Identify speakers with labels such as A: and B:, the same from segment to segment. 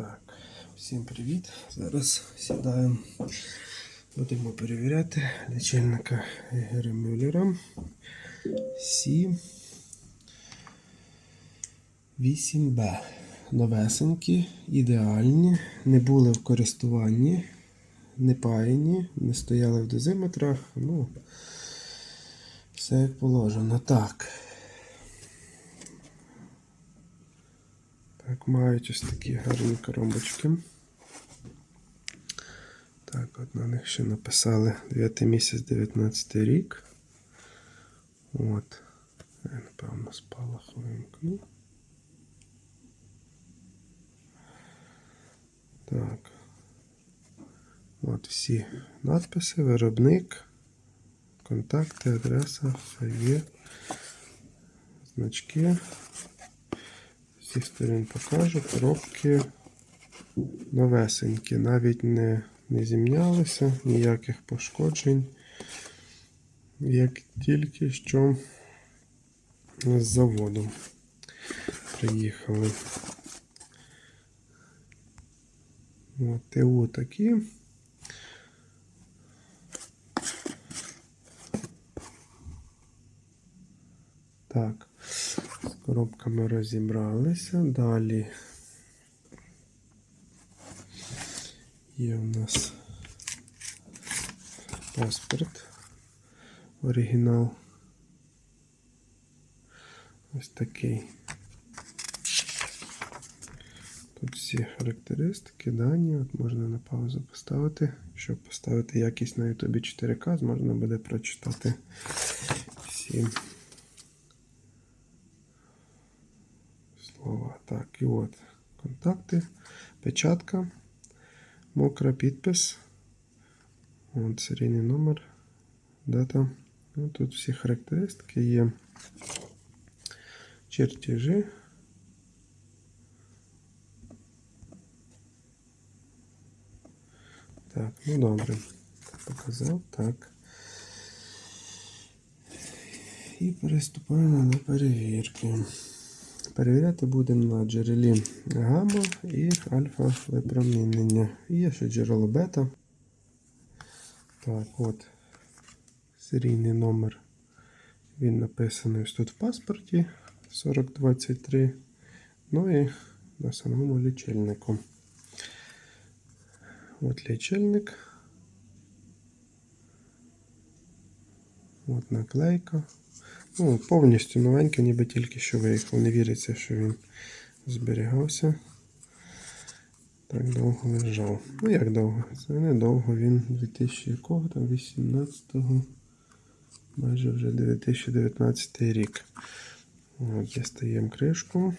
A: Так, всім привіт. Зараз сідаємо. Будемо перевіряти лічильника Ігоря Мюллера. Сі 8Б. Новесенькі, ідеальні, не були в користуванні, не паяні, не стояли в дозиметрах. Ну, все як положено. Так. Так, мають ось такі гарні коробочки. Так, от на них ще написали 9 місяць 19 рік. От. Я, напевно, спалах вимкну. Так. От всі надписи, виробник, контакти, адреса, все є. Значки. Всіх сторін покажу. Коробки новесенькі, навіть не, не зімнялися, ніяких пошкоджень. Як тільки що з заводу приїхали. От, ТУ такі. Так, з коробками розібралися. Далі є у нас паспорт. Оригінал. Ось такий. Тут всі характеристики, дані. От можна на паузу поставити. Щоб поставити якість на YouTube 4К, можна буде прочитати всі Так, і от контакти, печатка, мокра підпис. От серійний номер, дата. Ну, тут всі характеристики є. Чертежі. Так, ну добре. Показав, так. І приступаємо до перевірки. Перевіряти будемо на джерелі гамма і альфа випромінення. І є ще джерело бета. Так, от серійний номер. Він написаний ось тут в паспорті 4023. Ну і на самому лічильнику. От лічильник. От наклейка. Ну, повністю новенький, ніби тільки що виїхав. Не віриться, що він зберігався. Так довго лежав. Ну як довго? Це недовго він 2000 якого там 18-го, майже вже 2019 рік. От, дістаємо кришку.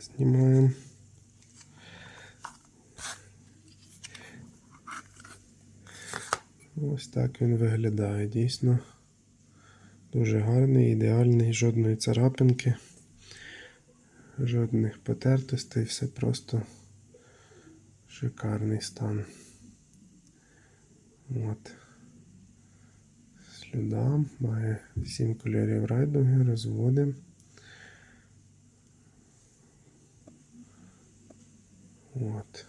A: Знімаємо. Ось так він виглядає. Дійсно дуже гарний, ідеальний, жодної царапинки, жодних потертостей, все просто шикарний стан. От. Слюда має 7 кольорів райдуги, розводи. От.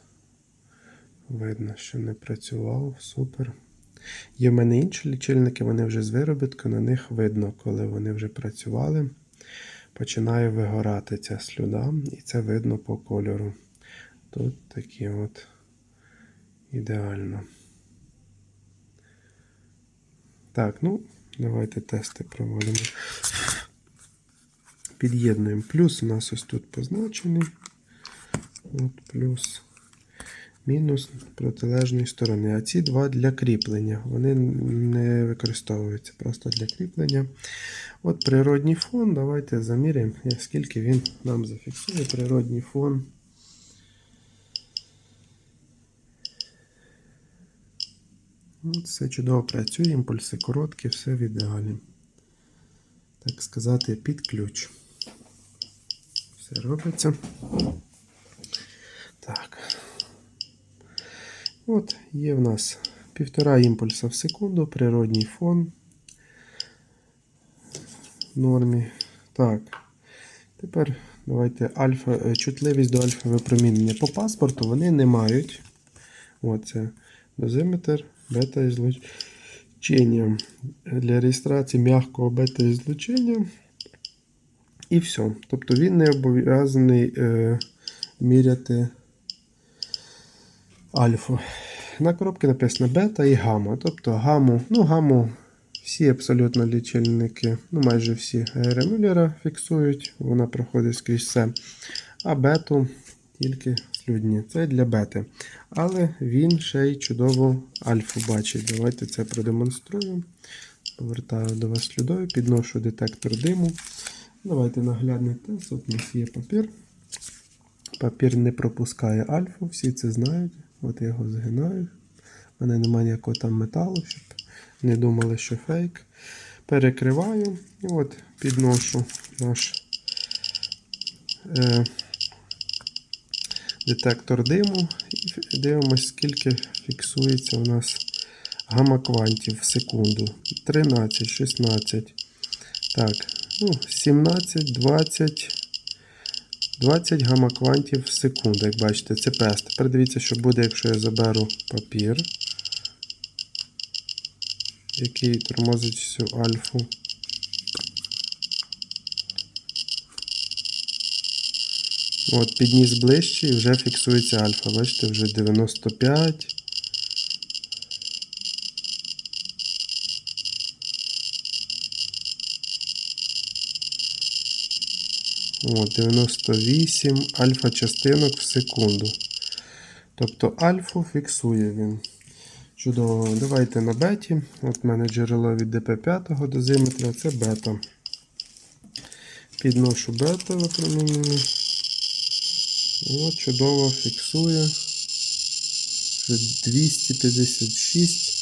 A: Видно, що не працював, супер. Є в мене інші лічильники, вони вже з виробітку, на них видно, коли вони вже працювали. Починає вигорати ця слюда, і це видно по кольору. Тут такі от ідеально. Так, ну, давайте тести проводимо. Під'єднуємо. Плюс у нас ось тут позначений. От плюс мінус протилежної сторони. А ці два для кріплення. Вони не використовуються просто для кріплення. От природній фон. Давайте заміряємо, скільки він нам зафіксує природній фон. Все чудово працює, імпульси короткі, все в ідеалі. Так сказати, під ключ. Все робиться. Так. От, є в нас півтора імпульса в секунду, природній фон в нормі. Так. Тепер давайте альфа, е, чутливість до альфа випромінення. По паспорту вони не мають. Оце дозиметр бета-ізлучення. Для реєстрації м'якого бета-ізлучення. І все. Тобто він не обов'язаний е, міряти альфу. На коробці написано бета і гамма. Тобто гамму, ну гамму всі абсолютно лічильники, ну майже всі Гера Мюллера фіксують, вона проходить скрізь все. А бету тільки слюдні. Це для бети. Але він ще й чудово альфу бачить. Давайте це продемонструю. Повертаю до вас слідою, підношу детектор диму. Давайте наглядний тест. От у нас є папір. Папір не пропускає альфу, всі це знають. От я його згинаю. У мене немає ніякого там металу, щоб не думали, що фейк. Перекриваю і от підношу наш е, детектор диму і дивимось, скільки фіксується у нас гамма-квантів в секунду. 13, 16. Так, ну, 17, 20. 20 гамаквантів в секунду, як бачите, це пес. Тепер дивіться, що буде, якщо я заберу папір, який тормозить всю альфу. От, підніс ближче і вже фіксується альфа. Бачите, вже 95. От, 98 альфа частинок в секунду. Тобто альфу фіксує він. Чудово. Давайте на беті. От в мене джерело від ДП5 дозиметра, це бета. Підношу бета випромінення. От, чудово фіксує. Вже 256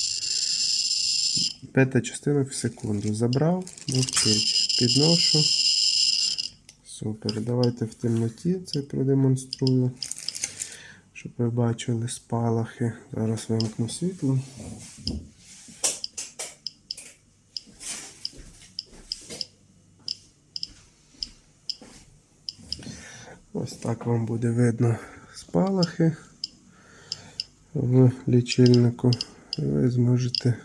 A: бета частинок в секунду. Забрав, мовчить. Підношу. Супер. Давайте в темноті це продемонструю, щоб ви бачили спалахи. Зараз вимкну світло. Ось так вам буде видно спалахи в лічильнику. Ви зможете.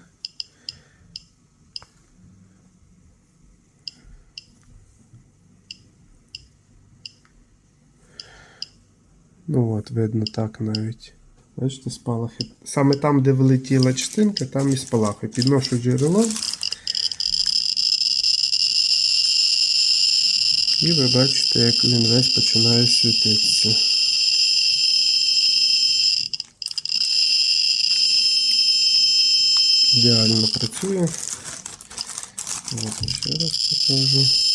A: Ну от, видно так навіть. Бачите, спалахи. Саме там, де влетіла частинка, там і спалахи. Підношу джерело. І ви бачите, як він весь починає світитися. Ідеально працює. От, ще раз покажу.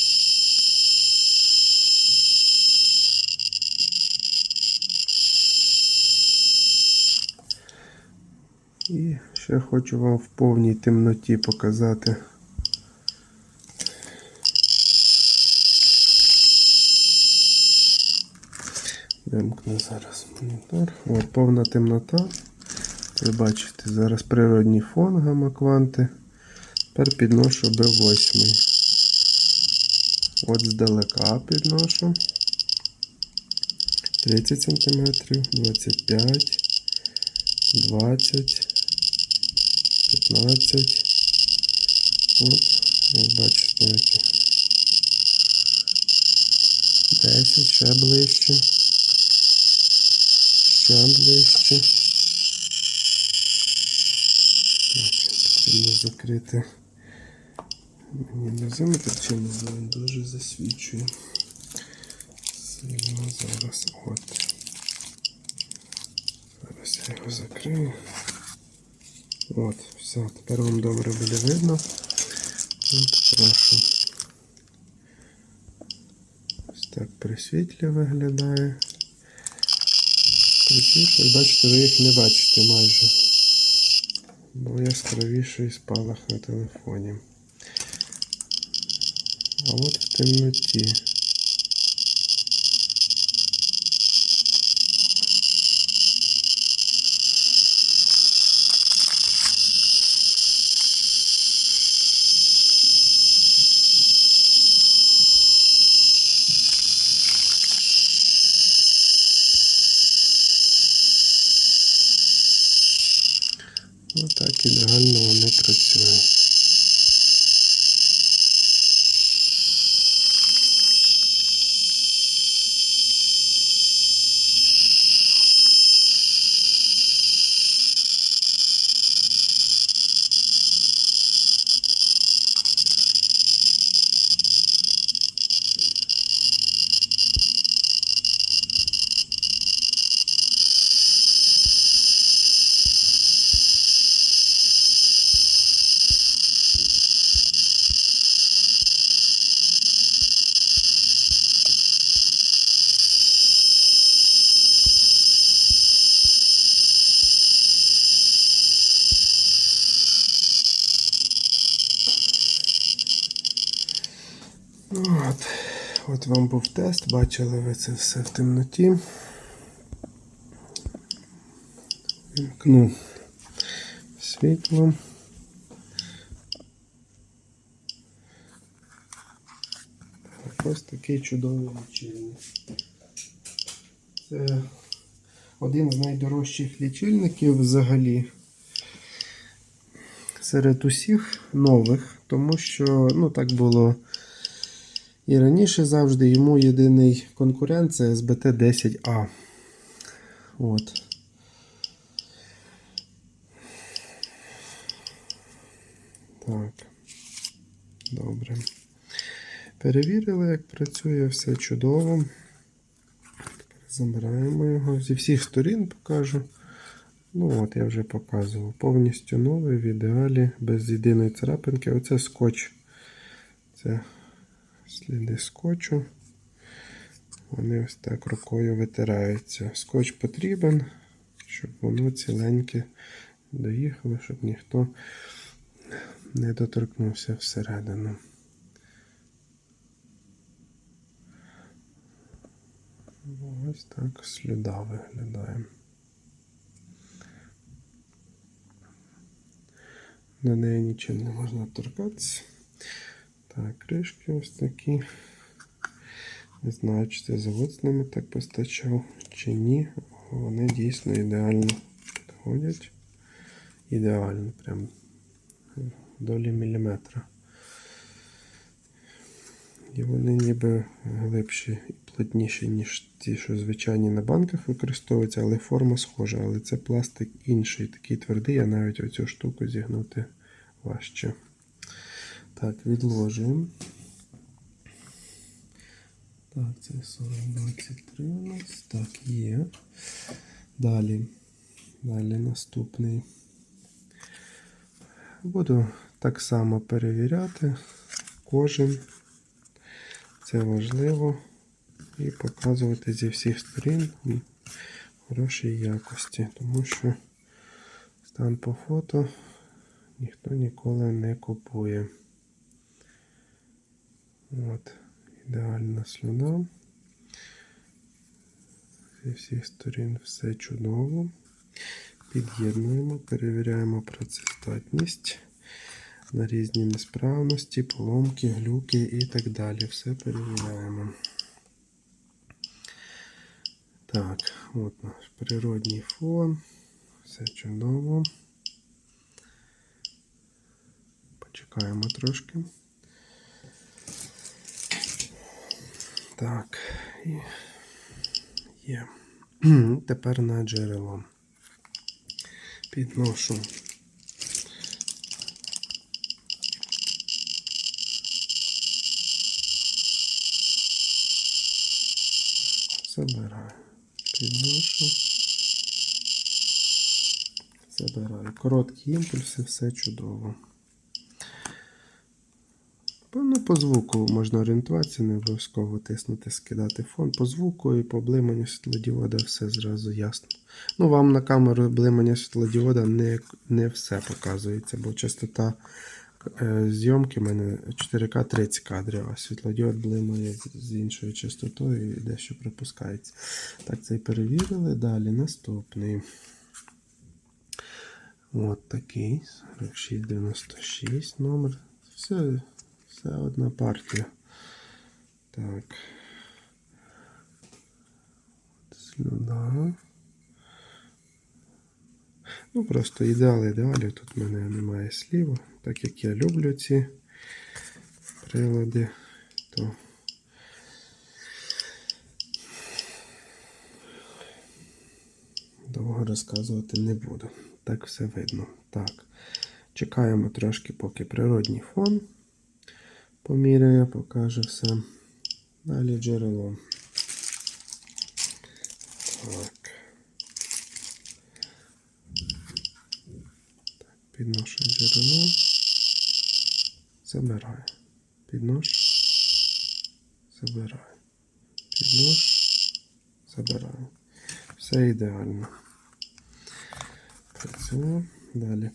A: Ще хочу вам в повній темноті показати. Вимкну зараз монітор. От, повна темнота. Ви бачите, зараз природній фон гамма-кванти. Тепер підношу B8. От здалека підношу. 30 см, 25 20, 15. От, як бачите, які. 10, ще ближче. Ще ближче. Так, потрібно закрити. Мені не дозиметр чи не знаю, дуже засвічує. Сильно зараз. От. Зараз я його закрию. От, все, тепер вам добре буде видно. От, прошу. Ось так при світлі виглядає. При світлі, бачите, ви їх не бачите майже. Бо яскравіший спалах на телефоні. А от в темноті. Так ідеально вони працюють. От. От вам був тест, бачили ви це все в темноті. Вімкну світло. Ось такий чудовий лічильник. Це один з найдорожчих лічильників взагалі серед усіх нових, тому що ну, так було і раніше завжди йому єдиний конкурент це SBT 10A. От. Так. Добре. Перевірили, як працює, все чудово. Забираємо його. Зі всіх сторін покажу. Ну от, я вже показував. Повністю новий, в ідеалі, без єдиної царапинки. Оце скотч. Це сліди скотчу. Вони ось так рукою витираються. Скотч потрібен, щоб воно ціленьке доїхало, щоб ніхто не доторкнувся всередину. Ось так сліда виглядає. На неї нічим не можна торкатися. Так, кришки ось такі. Не знаю, чи це завод з ними так постачав, чи ні. Вони дійсно ідеально підходять. Ідеально, прям долі міліметра. І вони ніби глибші і плотніші, ніж ті, що звичайні на банках використовуються, але форма схожа. Але це пластик інший, такий твердий, а навіть оцю штуку зігнути важче. Так, відложуємо. Так, це 4023 у нас. Так, є. Далі. Далі наступний. Буду так само перевіряти кожен. Це важливо. І показувати зі всіх сторін в хорошій якості, тому що стан по фото ніхто ніколи не купує. От, ідеальна слюда. Зі всіх сторін все чудово. Під'єднуємо, перевіряємо працездатність на різні несправності, поломки, глюки і так далі. Все перевіряємо. Так, от наш природній фон. Все чудово. Почекаємо трошки. Так, є. Тепер на джерело. Підношу. Забираю. Підношу. Забираю. Короткі імпульси, все чудово. По звуку можна орієнтуватися, не обов'язково тиснути, скидати фон. По звуку і по блиманню світлодіода все зразу ясно. Ну, вам на камеру блимання світлодіода не, не все показується, бо частота е, зйомки в мене 4К 30 кадрів, а світлодіод блимає з іншою частотою і дещо пропускається. Так, це і перевірили. Далі наступний. От такий 4696 номер. Все. Це одна партія. Так. Слюда. Ну, просто ідеал ідеалів. Тут в мене немає слів. Так як я люблю ці прилади, то довго розказувати не буду. Так все видно. Так. Чекаємо трошки, поки природній фон поміряє, покаже все. Далі джерело. Так. Так, підношу джерело. Забираю. Підношу. Забираю. Підношу. Забираю. Все ідеально. Працює. Далі.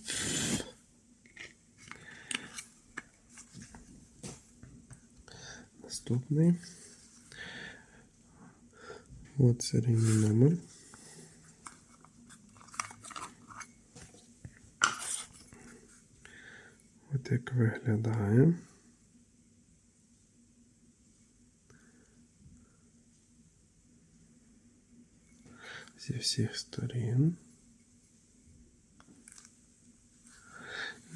A: Наступний. От серійний номер. От як виглядає. Зі всіх сторін.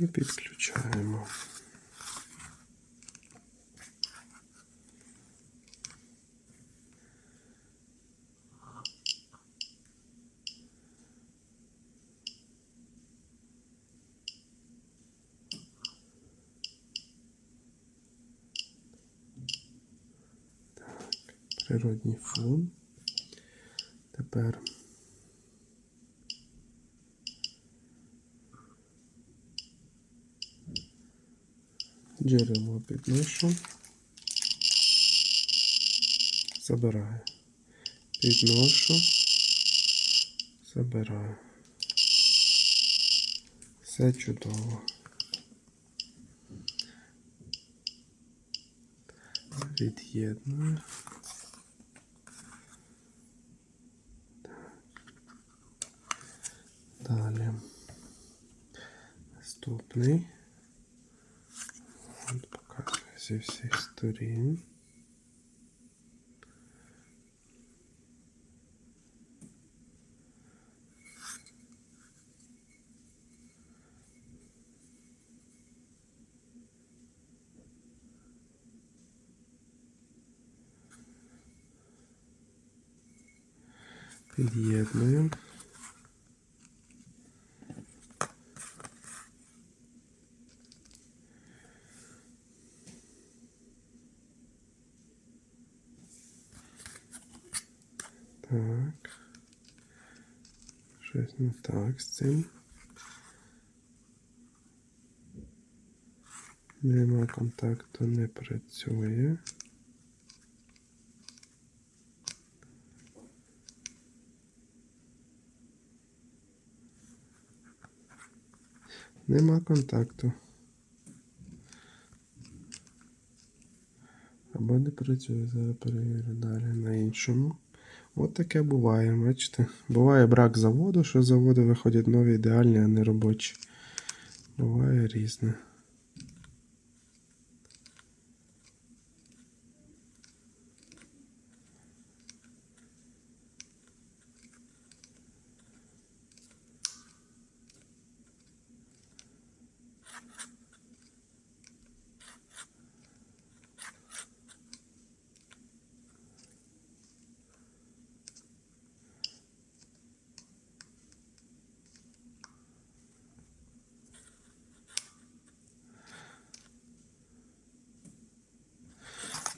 A: І підключаємо. Природній фон. Тепер джерело підношу. Забираю. Підношу. Забираю. Все чудово. Від'єдную. Далі. Наступний. От показую зі всіх сторін. Під'єднуємо. Так. Так з цим. Нема контакту, не працює. Нема контакту. Або не працює, зараз перевірю далі на іншому. От таке буває, бачите. Буває брак заводу, що з заводу виходять нові ідеальні, а не робочі. Буває різне.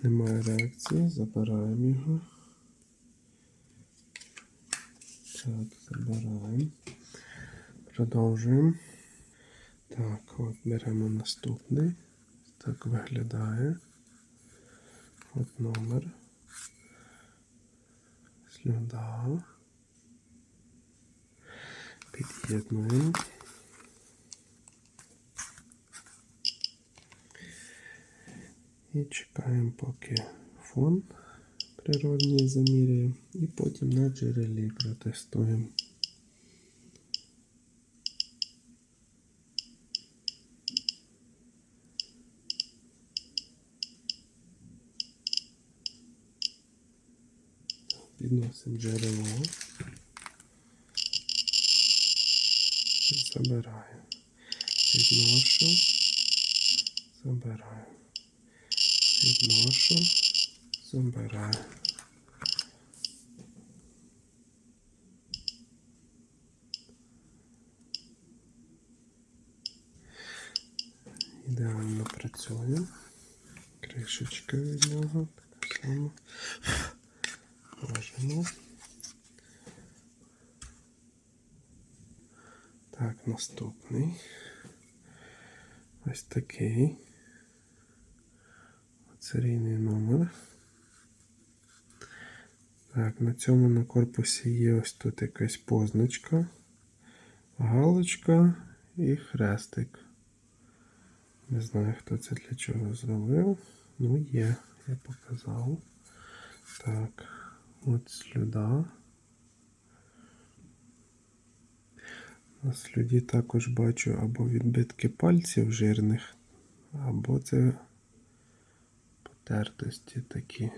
A: Немає реакції, забираємо його. Так, забираємо. Продовжуємо. Так, от беремо наступний. Так виглядає. От номер. Слюда. Під'єднуємо. І чекаємо, поки фон природній заміряє, і потім на джерелі протестуємо. Підносимо джерело. забираю. Підношу, забираю. Підношу, забираю. Ідеально працює. Кришечка від нього. Так само. Ложимо. Так, наступний. Ось такий. Серійний номер. Так, на цьому на корпусі є ось тут якась позначка, галочка і хрестик. Не знаю, хто це для чого зробив. Ну, є, я показав. Так, от слюда. На слюді також бачу або відбитки пальців жирних, або це потертості такі.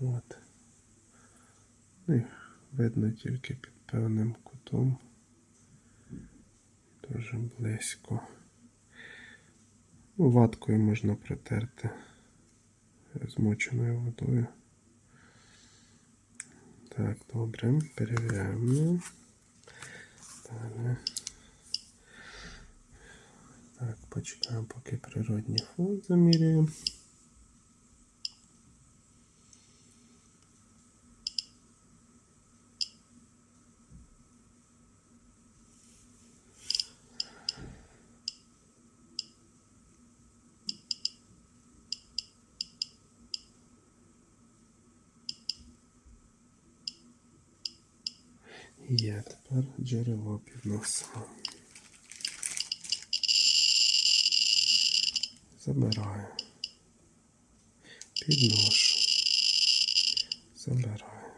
A: От. Ну, їх видно тільки під певним кутом. Дуже близько. Ну, ваткою можна протерти змоченою водою. Так, добре, перевіряємо. Далі. Так, почекаємо, поки природній фон заміряємо. Є тепер джерело підносимо. Забираю. Підношу. Забираю.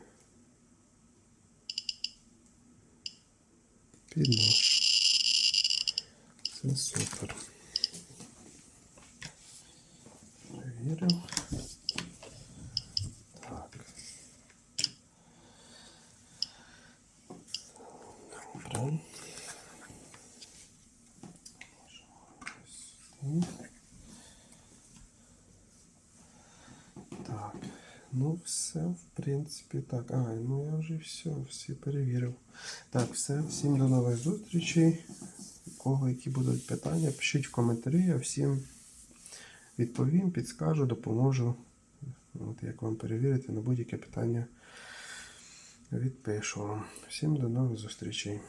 A: Підношу. Це супер. Перевірив. Так. Добре. Так, ну все, в принципі, так. А, ну я вже все, всі перевірив. Так, все, всім до нових зустрічей. У кого які будуть питання, пишіть в коментарі, я всім відповім, підскажу, допоможу. От як вам перевірити на будь-яке питання відпишу вам. Всім до нових зустрічей.